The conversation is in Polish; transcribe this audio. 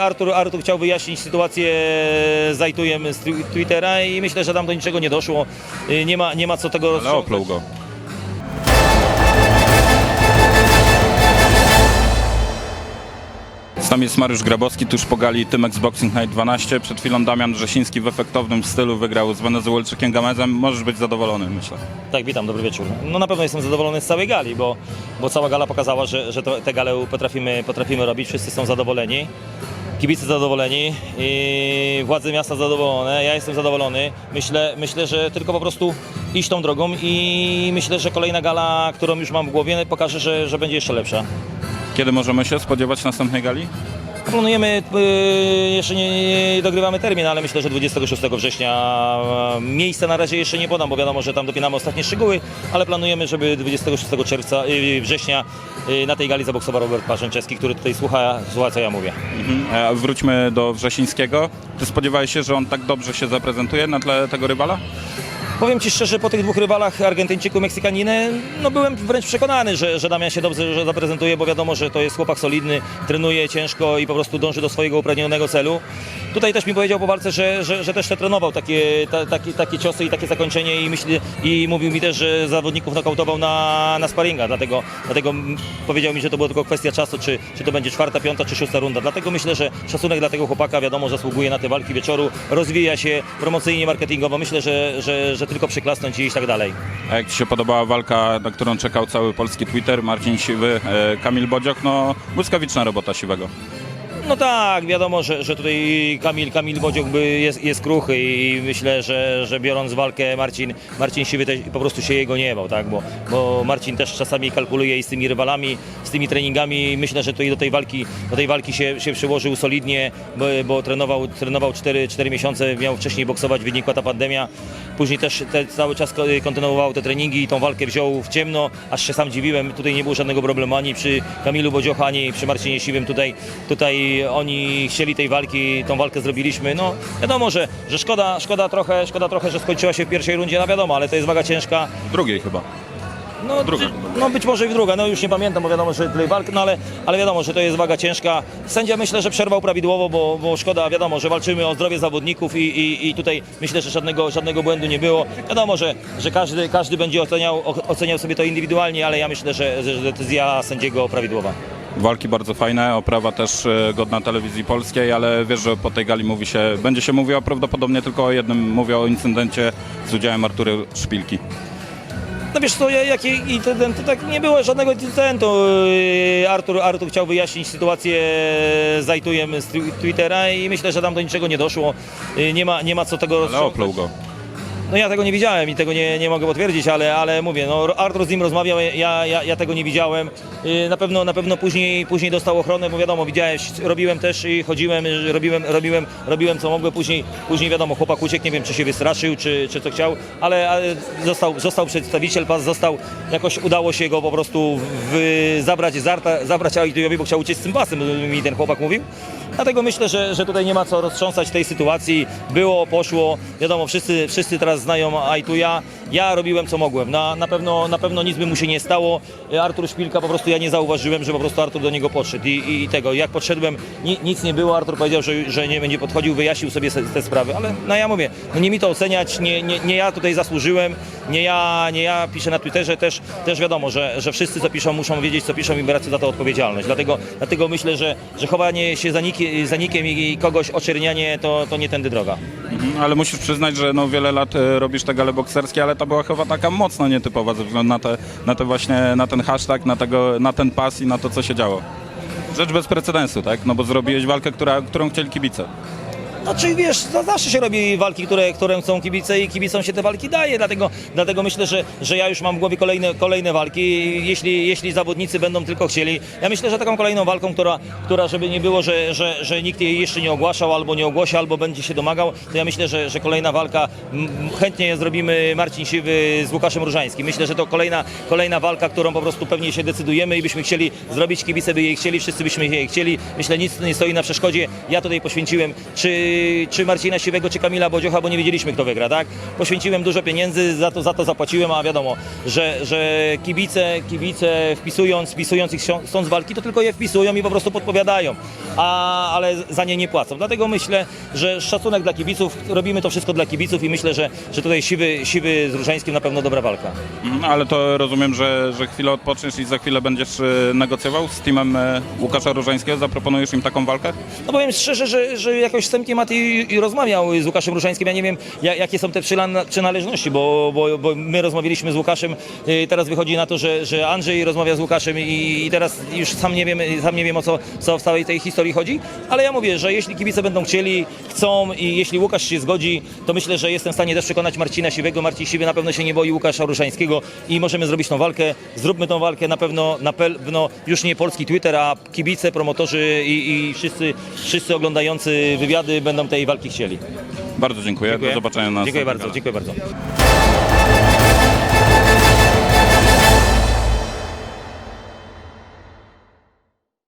Artur, Artur chciał wyjaśnić sytuację z z twi- Twittera i myślę, że tam do niczego nie doszło. Y, Nie ma, nie ma co tego Ale oklął go. Z nami jest Mariusz Grabowski, tuż po gali Tymex Boxing Night 12. Przed chwilą Damian Wrzesiński w efektownym stylu wygrał z Wenezuelczykiem Gamezem. Możesz być zadowolony, myślę. Tak, witam, dobry wieczór. No na pewno jestem zadowolony z całej gali, bo, bo cała gala pokazała, że, że to, tę galę potrafimy, potrafimy robić, wszyscy są zadowoleni. Kibice zadowoleni, i władze miasta zadowolone, ja jestem zadowolony. Myślę, myślę, że tylko po prostu iść tą drogą i myślę, że kolejna gala, którą już mam w głowie, pokaże, że, że będzie jeszcze lepsza. Kiedy możemy się spodziewać następnej gali? Planujemy, y, jeszcze nie, nie dogrywamy termin, ale myślę, że 26 września. e, Miejsca na razie jeszcze nie podam, bo wiadomo, że tam dopinamy ostatnie szczegóły, ale planujemy, żeby 26 czerwca, y, września y, na tej gali zaboksował Robert Parzęczewski, który tutaj słucha, słucha co ja mówię. Mhm. E, Wróćmy do Wrzesińskiego. Ty spodziewałeś się, że on tak dobrze się zaprezentuje na tle tego rywala? Powiem Ci szczerze, po tych dwóch rywalach, Argentyńczyku, Meksykaniny, no byłem wręcz przekonany, że, że Damian się dobrze że zaprezentuje, bo wiadomo, że to jest chłopak solidny, trenuje ciężko i po prostu dąży do swojego upragnionego celu. Tutaj też mi powiedział po walce, że, że, że też te trenował takie, ta, takie, takie ciosy i takie zakończenie i, myśli, i mówił mi też, że zawodników nokautował na, na sparinga, dlatego, dlatego powiedział mi, że to była tylko kwestia czasu, czy, czy to będzie czwarta, piąta czy szósta runda. Dlatego myślę, że szacunek dla tego chłopaka, wiadomo, zasługuje na te walki wieczoru, rozwija się promocyjnie, marketingowo. Myślę, że, że, że tylko przyklasnąć i iść tak dalej. A jak Ci się podobała walka, na którą czekał cały polski Twitter? Marcin Siwy, e, Kamil Bodziok, no błyskawiczna robota Siwego. No tak, wiadomo, że, że tutaj Kamil, Kamil Bodziok by jest, jest kruchy i myślę, że, że biorąc walkę Marcin, Marcin Siwy też po prostu się jego nie bał, tak? bo, bo Marcin też czasami kalkuluje i z tymi rywalami, z tymi treningami. Myślę, że tutaj do tej walki, do tej walki się, się przyłożył solidnie, bo, bo trenował, trenował 4, 4 miesiące, miał wcześniej boksować, wynikła ta pandemia. Później też te, cały czas ko- kontynuował te treningi i tą walkę wziął w ciemno, aż się sam dziwiłem. Tutaj nie było żadnego problemu ani przy Kamilu Bodziocha, ani przy Marcinie Siwym. Tutaj, tutaj oni chcieli tej walki, tą walkę zrobiliśmy. No wiadomo, że, że szkoda, szkoda, trochę, szkoda trochę, że skończyła się w pierwszej rundzie, no wiadomo, ale to jest waga ciężka. W drugiej chyba. No, Druga. czy, no być może i w druga, no już nie pamiętam, bo wiadomo, że tyle walk, no ale, ale wiadomo, że to jest waga ciężka. Sędzia myślę, że przerwał prawidłowo, bo, bo szkoda, wiadomo, że walczymy o zdrowie zawodników i, i, i tutaj myślę, że żadnego, żadnego błędu nie było. Wiadomo, że, że każdy, każdy będzie oceniał, oceniał sobie to indywidualnie, ale ja myślę, że, że decyzja sędziego prawidłowa. Walki bardzo fajne, oprawa też e, godna telewizji polskiej, ale wiesz, że po tej gali mówi się, będzie się mówiło prawdopodobnie tylko o jednym, mówię o incydencie z udziałem Artury Szpilki. No wiesz co, ja- jaki incydent, to tak nie było żadnego incydentu. Yy, Artur, Artur chciał wyjaśnić sytuację z Ajtujem z twi- Twittera i myślę, że tam do niczego nie doszło. Nie ma, nie ma co tego Ale rozciągać. oklął go. No ja tego nie widziałem i tego nie, nie mogę potwierdzić, ale, ale mówię, no Artur z nim rozmawiał, ja, ja, ja tego nie widziałem. Yy, Na pewno, na pewno później, później dostał ochronę, bo wiadomo, widziałem, robiłem też i chodziłem, yy, robiłem, robiłem, robiłem co mogłem. Później, później wiadomo, chłopak uciekł, nie wiem czy się wystraszył, czy, czy co chciał, ale, ale został, został przedstawiciel, pas został, jakoś udało się go po prostu w, zabrać, zarta, zabrać Ajtujowi, bo chciał uciec z tym pasem, mi ten chłopak mówił. Dlatego myślę, że, że tutaj nie ma co roztrząsać tej sytuacji. Było, poszło. Wiadomo, wszyscy, wszyscy teraz znają Ajtuja. Ja robiłem co mogłem. Na, na, pewno, na pewno nic by mu się nie stało. Artur Szpilka po prostu ja nie zauważyłem, że po prostu Artur do niego podszedł. I, i, i tego, jak podszedłem, ni, nic nie było. Artur powiedział, że, że nie będzie podchodził, wyjaśnił sobie te sprawy. Ale no ja mówię, no nie mi to oceniać, nie, nie, nie ja tutaj zasłużyłem, nie ja, nie ja piszę na Twitterze, też, też wiadomo, że, że wszyscy co piszą muszą wiedzieć co piszą i brać za to odpowiedzialność. Dlatego, dlatego myślę, że, że chowanie się za, niki, za i kogoś oczernianie to, to nie tędy droga. Mhm, Ale musisz przyznać, że no wiele lat e, robisz te gale bokserskie, ale ta była chyba taka mocno nietypowa ze względu na, te, na, te właśnie, na ten hashtag, na, tego, na ten pas i na to, co się działo. Rzecz bez precedensu, tak? No bo zrobiłeś walkę, która, którą chcieli kibice. Znaczy wiesz, to zawsze się robi walki, które, które chcą kibice i kibicom się te walki daje, dlatego, dlatego myślę, że, że ja już mam w głowie kolejne, kolejne walki, jeśli, jeśli zawodnicy będą tylko chcieli. Ja myślę, że taką kolejną walką, która, która żeby nie było, że, że, że nikt jej jeszcze nie ogłaszał, albo nie ogłosi, albo będzie się domagał, to ja myślę, że, że kolejna walka, chętnie zrobimy Marcin Siwy z Łukaszem Różańskim. Myślę, że to kolejna, kolejna walka, którą po prostu pewnie się decydujemy i byśmy chcieli zrobić, kibice by jej chcieli, wszyscy byśmy jej chcieli. Myślę, nic nie stoi na przeszkodzie. Ja tutaj poświęciłem, czy czy, Marcina Siwego, czy Kamila Bodziocha, bo nie wiedzieliśmy, kto wygra, tak? Poświęciłem dużo pieniędzy, za to, za to zapłaciłem, a wiadomo, że, że kibice, kibice wpisując, wpisując ich stąd z walki, to tylko je wpisują i po prostu podpowiadają, a, ale za nie nie płacą. Dlatego myślę, że szacunek dla kibiców, robimy to wszystko dla kibiców i myślę, że, że tutaj Siwy, Siwy z Różańskim na pewno dobra walka. Mhm, Ale to rozumiem, że, że chwilę odpoczniesz i za chwilę będziesz e, negocjował z teamem e, Łukasza Różańskiego, zaproponujesz im taką walkę? No powiem szczerze, że, że jakoś wstępnie Mati rozmawiał z Łukaszem Ruszańskim. Ja nie wiem, ja, jakie są te przynależności, bo, bo, bo my rozmawialiśmy z Łukaszem. y, Teraz wychodzi na to, że, że Andrzej rozmawia z Łukaszem i, i teraz już sam nie wiem, sam nie wiem o co, co w całej tej historii chodzi. Ale ja mówię, że jeśli kibice będą chcieli, chcą i jeśli Łukasz się zgodzi, to myślę, że jestem w stanie też przekonać Marcina Siwego. Marcin Siwy na pewno się nie boi Łukasza Ruszańskiego i możemy zrobić tą walkę. Zróbmy tą walkę na pewno, na pewno już nie polski Twitter, a kibice, promotorzy i, i wszyscy, wszyscy oglądający wywiady będą tej walki chcieli. Bardzo dziękuję. Do zobaczenia na Dziękuję bardzo, gala. dziękuję bardzo.